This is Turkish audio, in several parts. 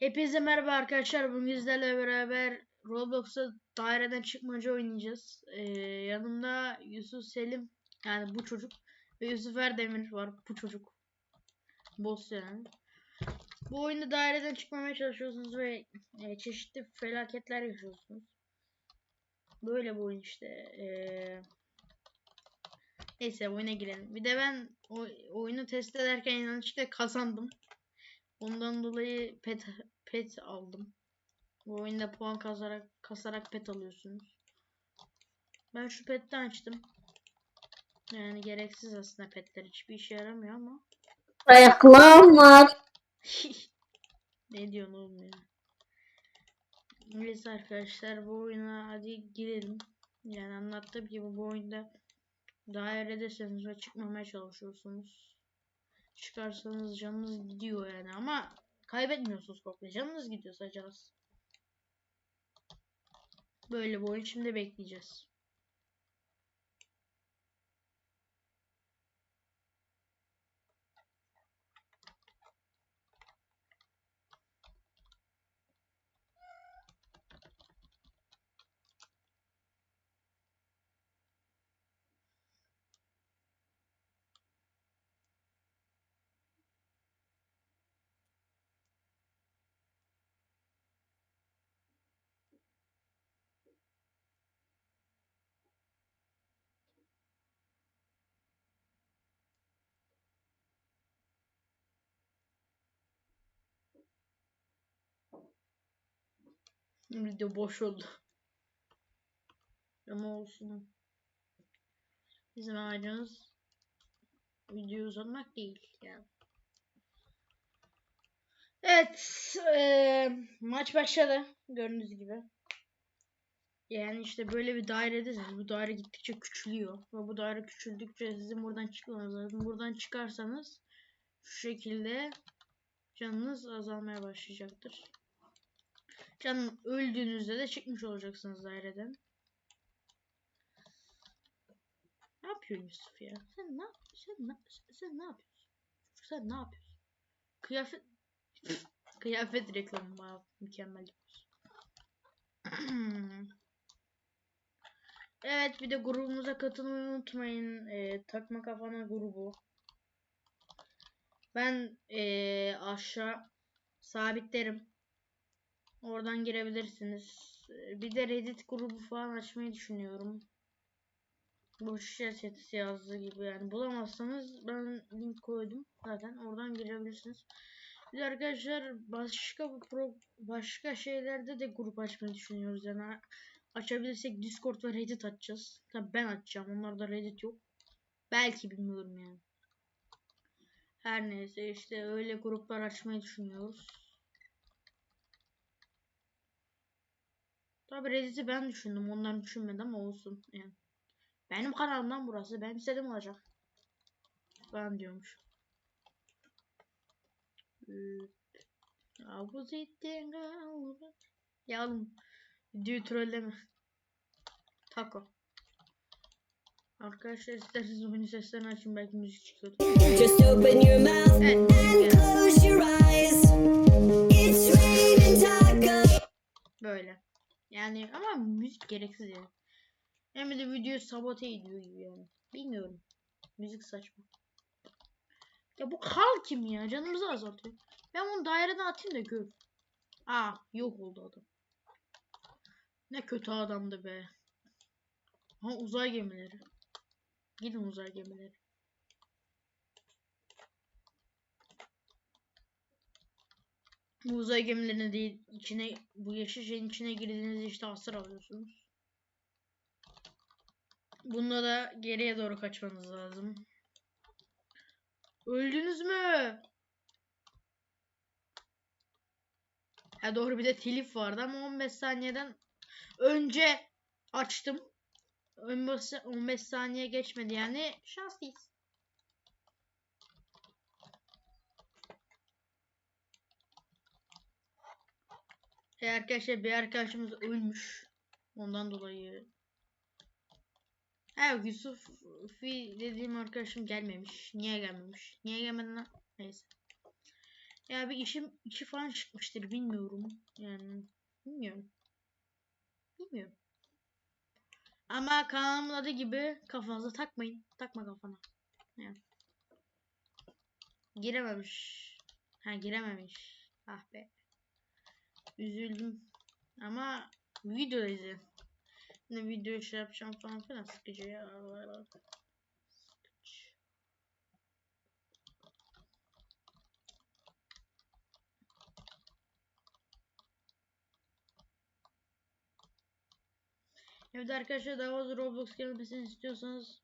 Hepinize merhaba arkadaşlar. Bugün sizlerle beraber Roblox'a daireden çıkmaca oynayacağız. Ee, yanımda Yusuf Selim yani bu çocuk ve Yusuf Erdemir var bu çocuk. Boss yani. Bu oyunda daireden çıkmamaya çalışıyorsunuz ve e, çeşitli felaketler yaşıyorsunuz. Böyle bu oyun işte. Ee, neyse oyuna girelim. Bir de ben o, oyunu test ederken yanlışlıkla kazandım. Ondan dolayı pet pet aldım. Bu oyunda puan kazarak kasarak pet alıyorsunuz. Ben şu petten açtım. Yani gereksiz aslında petler hiçbir işe yaramıyor ama. Ayaklarım var. ne diyorsun oğlum ya? Neyse arkadaşlar bu oyuna hadi girelim. Yani anlattığım gibi bu oyunda dairedesiniz ve çıkmamaya çalışıyorsunuz. Çıkarsanız canınız gidiyor yani ama kaybetmiyorsunuz komple. Canınız gidiyor sadece. Böyle bu oyun şimdi bekleyeceğiz. Video boş oldu. Ama olsun. Bizim amacımız video uzatmak değil yani. Evet, eee, maç başladı gördüğünüz gibi. Yani işte böyle bir dairedesiniz. Bu daire gittikçe küçülüyor ve bu daire küçüldükçe sizin buradan çıkmanız lazım. Buradan çıkarsanız şu şekilde canınız azalmaya başlayacaktır. Canım öldüğünüzde de çıkmış olacaksınız daireden. Ne yapıyorsun Yusuf ya? Sen ne sen ne sen ne yapıyorsun? Sen ne yapıyorsun? Kıyafet kıyafet reklamı bana mükemmel evet bir de grubumuza katılmayı unutmayın. Ee, takma kafana grubu. Ben ee, aşağı sabitlerim. Oradan girebilirsiniz. Ee, Bir de Reddit grubu falan açmayı düşünüyorum. Bu şişe çetesi yazdığı gibi yani bulamazsanız ben link koydum zaten oradan girebilirsiniz. Bir de arkadaşlar başka bu pro başka şeylerde de grup açmayı düşünüyoruz yani açabilirsek Discord ve Reddit açacağız. Tabi ben açacağım onlarda Reddit yok. Belki bilmiyorum yani. Her neyse işte öyle gruplar açmayı düşünüyoruz. Tabi Reddit'i ben düşündüm. Onlar düşünmedi ama olsun. Yani. Benim kanalımdan burası. Ben istedim olacak. Ben diyormuş. Havuz ettin Ya oğlum. Videoyu trolleme. Taco. Arkadaşlar isterseniz oyunu seslerini açın belki müzik çıkıyor. Just open your mouth Evet. and close your eyes. It's raining tacos. Böyle. Yani ama müzik gereksiz yani. Hem de videoyu sabote ediyor gibi yani. Bilmiyorum. Müzik saçma. Ya bu kal kim ya? Canımızı azaltıyor. Ben onu daireden atayım da gör. Aa yok oldu adam. Ne kötü adamdı be. Ha uzay gemileri. Gidin uzay gemileri. Uzay gemilerine değil içine bu yeşil şeyin içine girdiğinizde işte hasar alıyorsunuz. Bunda da geriye doğru kaçmanız lazım. Öldünüz mü? Ha doğru bir de telif vardı ama 15 saniyeden önce açtım. 15, 15 saniye geçmedi yani şanslıyız. E arkadaşlar bir arkadaşımız ölmüş. Ondan dolayı. Ha Yusuf Fi dediğim arkadaşım gelmemiş. Niye gelmemiş? Niye gelmedi lan? Neyse. Ya bir işim işi falan çıkmıştır bilmiyorum. Yani bilmiyorum. Bilmiyorum. Ama kanalımın adı gibi kafanıza takmayın. Takma kafana. Yani. Girememiş. Ha girememiş. Ah be. Üzüldüm. Ama video izleyin. Ne video şey yapacağım falan filan sıkıcı ya. Sıkıcı. Evet arkadaşlar daha fazla Roblox gelmesini istiyorsanız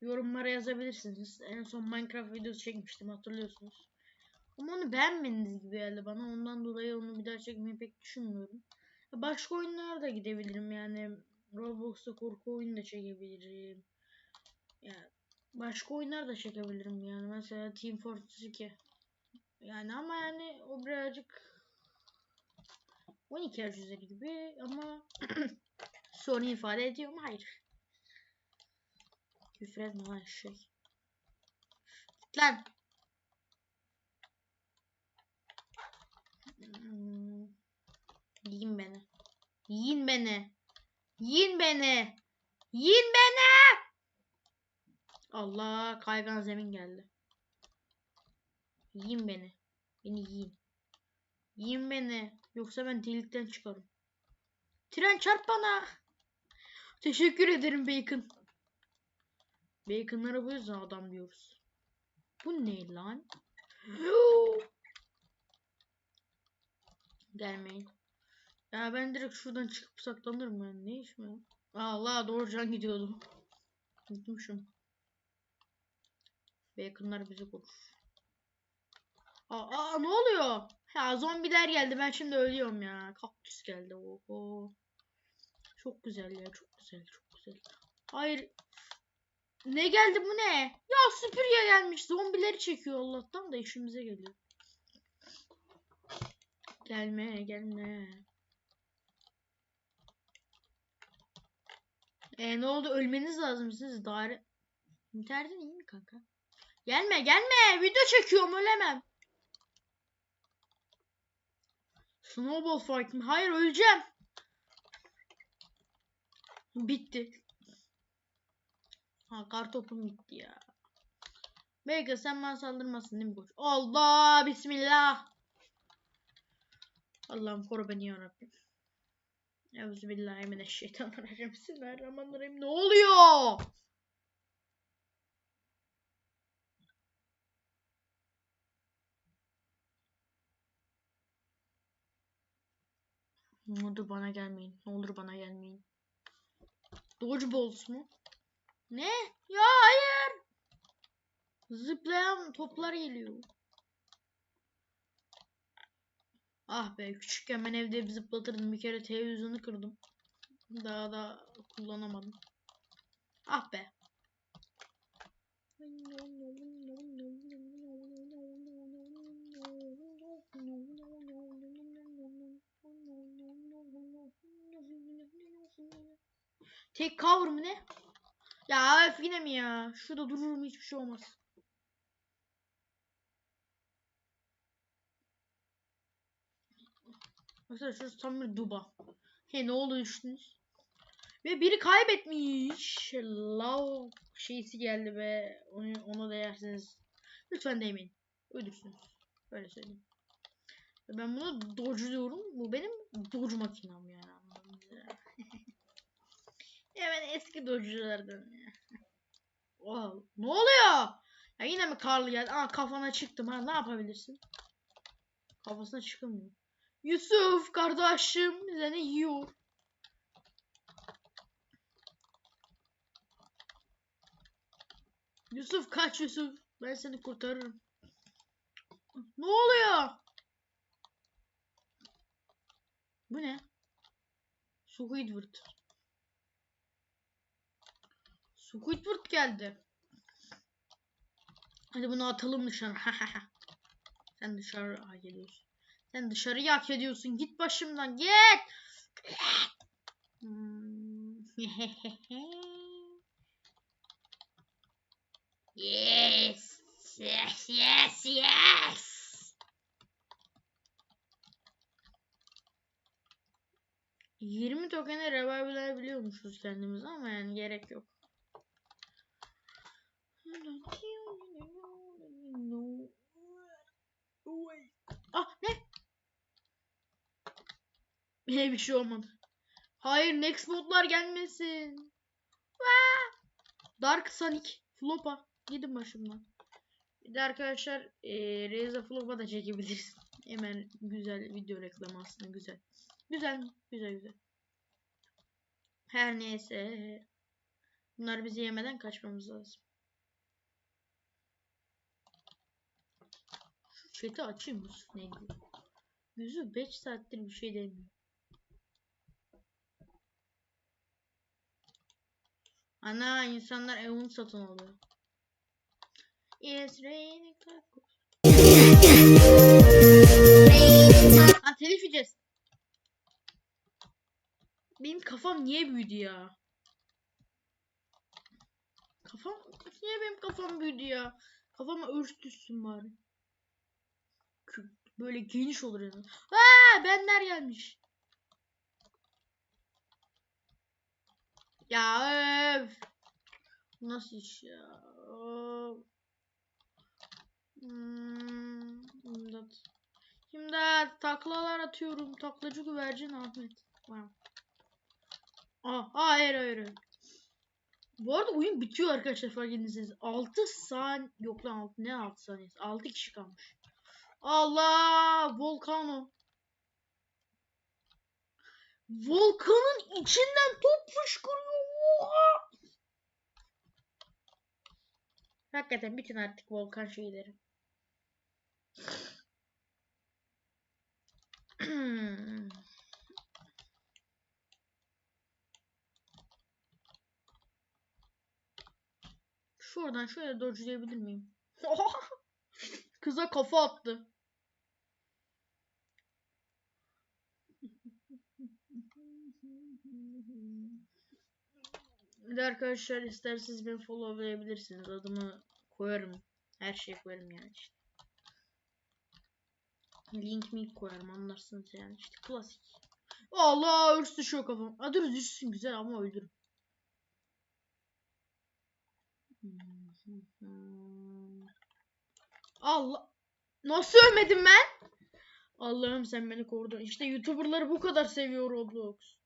yorumlara yazabilirsiniz. En son Minecraft videosu çekmiştim hatırlıyorsunuz. Ama onu beğenmediğiniz gibi geldi bana. Ondan dolayı onu bir daha çekmeyi pek düşünmüyorum. Başka oyunlara da gidebilirim yani. Roblox'ta korku oyunu da çekebilirim. Yani başka oyunlar da çekebilirim yani. Mesela Team Fortress 2. Yani ama yani o birazcık 12 yaş üzeri gibi ama sorun ifade ediyor mu? Hayır. Küfür etme lan şey. Git Lan. Hmm. Yiyin beni. Yiyin beni. Yiyin beni. Yiyin beni. Allah kaygan zemin geldi. Yiyin beni. Beni yiyin. Yiyin beni. Yoksa ben delikten çıkarım. Tren çarp bana. Teşekkür ederim Bacon. Bacon'lara bu yüzden adam diyoruz. Bu ne lan? Gelmeyin. Ya ben direkt şuradan çıkıp saklanırım yani. Ne iş mi? Allah doğrucan gidiyordu. Unutmuşum. Bacon'lar bizi korur. Aa, aa, ne oluyor? Ya zombiler geldi. Ben şimdi ölüyorum ya. Kaktüs geldi. Oho. Çok güzel ya. Çok güzel. Çok güzel. Hayır. Ne geldi bu ne? Ya süpürge gelmiş. Zombileri çekiyor Allah'tan da işimize geliyor. Gelme gelme. E ne oldu? Ölmeniz lazım siz daire. İnternetin iyi mi kanka? Gelme gelme. Video çekiyorum ölemem. Snowball fight mi? Hayır öleceğim. Bitti. Ha kartopum bitti ya. Belki sen bana saldırmasın değil mi koç? Allah bismillah. Allah'ım koru beni yarabbim. Euzubillahimineşşeytanirracim. Bismillahirrahmanirrahim. Ne oluyor? Ne olur bana gelmeyin. Ne olur bana gelmeyin. Dodge Balls mu? Ne? Ya hayır. Zıplayan toplar geliyor. Ah be küçükken ben evde hep zıplatırdım. Bir kere televizyonu kırdım. Daha da kullanamadım. Ah be. Tek cover mı ne? Ya öf yine mi ya? Şurada dururum hiçbir şey olmaz. Mesela şurası tam bir duba. He ne oldu düştünüz? Ve biri kaybetmiş. Lav şeysi geldi be. Onu, onu değersiniz. Lütfen değmeyin. Ölürsünüz. Böyle söyleyeyim. Ben bunu dodge'luyorum. Bu benim dodge makinam yani. ya. ben eski dodge'lardan ya. Wow. Ne oluyor? Ya yine mi karlı geldi? Aa kafana çıktım ha. Ne yapabilirsin? Kafasına çıkamıyor. Yusuf kardeşim seni yiyor. Yusuf kaç Yusuf. Ben seni kurtarırım. Ne oluyor? Bu ne? Squidward. Squidward geldi. Hadi bunu atalım dışarı. Sen dışarı hak ediyorsun. Sen dışarıyı hak ediyorsun. Git başımdan git. Hmm. yes. Yes, yes, yes. Yirmi tokene revive'layabiliyormuşuz kendimizi ama yani gerek yok. Yine bir şey olmadı. Hayır next modlar gelmesin. Vaa! Dark Sonic Flopa. Gidin başımdan. Bir de arkadaşlar eee Reza Flopa da çekebiliriz. Hemen güzel video reklamı aslında güzel. Güzel? Güzel güzel. Her neyse. Bunlar bizi yemeden kaçmamız lazım. Şu chat'i açayım mı? Ne diyor? Yüzü 5 saattir bir şey demiyor. Ana insanlar evini satın alıyor. It's raining tacos. Ha telif yiyeceğiz. Benim kafam niye büyüdü ya? Kafam niye benim kafam büyüdü ya? Kafama örs düşsün bari. Böyle geniş olur yani. Aa benler gelmiş. Ya öf. Nasıl iş ya? Hmm, imdat. İmdat taklalar atıyorum. Taklacı güvercin Ahmet. Wow. Aa, hayır hayır hayır. Bu arada oyun bitiyor arkadaşlar fark ettiyseniz. 6 saniye yok lan 6 ne 6 saniyesi 6 kişi kalmış. Allah volkano. Volkanın içinden top fışkırıyor. Oha! Hakikaten bütün artık volkan şeyleri. Şuradan şöyle dodge'layabilir miyim? Kıza kafa attı. Bir de arkadaşlar isterseniz beni followlayabilirsiniz. Adımı koyarım. Her şeyi koyarım yani işte. Link mi koyarım anlarsınız yani işte klasik. Allah örs düşüyor kafam. Dur düşsün güzel ama öldürüm. Allah. Nasıl ölmedim ben? Allah'ım sen beni korudun. İşte YouTuber'ları bu kadar seviyor Roblox.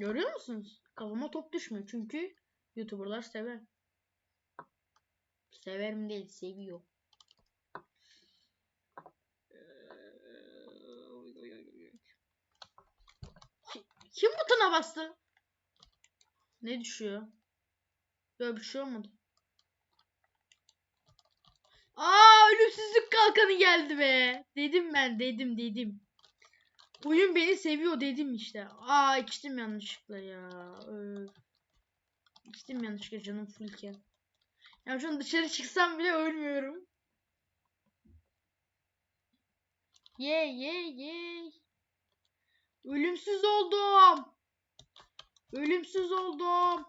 Görüyor musunuz? Kafama top düşmüyor çünkü YouTuber'lar sever. Severim değil, seviyor. Ki- Kim butona bastı? Ne düşüyor? Böyle bir şey olmadı. Aa ölümsüzlük kalkanı geldi be. Dedim ben dedim dedim. Oyun beni seviyor dedim işte. Aa içtim yanlışlıkla ya. Öf. İçtim yanlışlıkla canım fullken. Ya şu an dışarı çıksam bile ölmüyorum. Ye ye ye. Ölümsüz oldum. Ölümsüz oldum.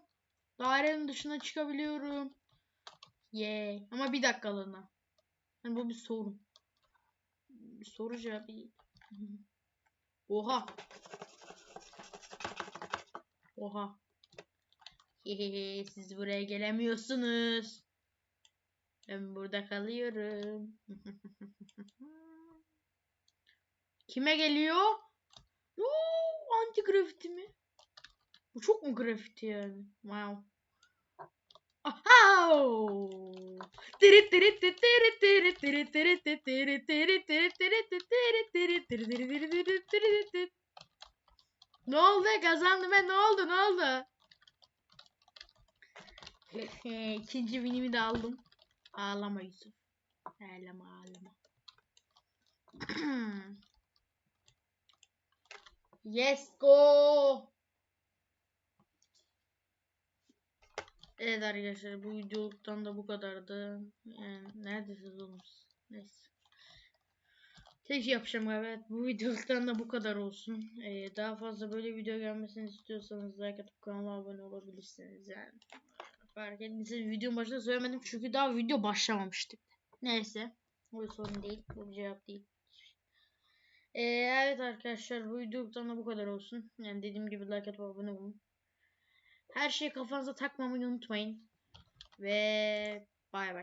Dairenin dışına çıkabiliyorum. Ye. Ama bir dakikalığına. Yani bu bir sorun. Bir soru cevabı. Oha. Oha. Hehehe siz buraya gelemiyorsunuz. Ben burada kalıyorum. Kime geliyor? Oo, anti grafiti mi? Bu çok mu grafiti yani? Wow. Aha! Ne oldu? Kazandım ben. Ne oldu? Ne oldu? İkinci winimi de aldım. Ağlama Yusuf. Ağlama ağlama. yes go. Evet arkadaşlar bu videoluktan da bu kadardı. Yani neredesiniz oğlum? Neyse. Tek yapacağım evet. Bu videoluktan da bu kadar olsun. Ee, daha fazla böyle video gelmesini istiyorsanız like atıp kanala abone olabilirsiniz yani. Fark ettiyseniz videonun başında söylemedim çünkü daha video başlamamıştı. Neyse. Bu sorun değil. Bu bir cevap değil. Ee, evet arkadaşlar bu videodan da bu kadar olsun. Yani dediğim gibi like atıp abone olun. Her şeyi kafanıza takmamayı unutmayın. Ve bay bay.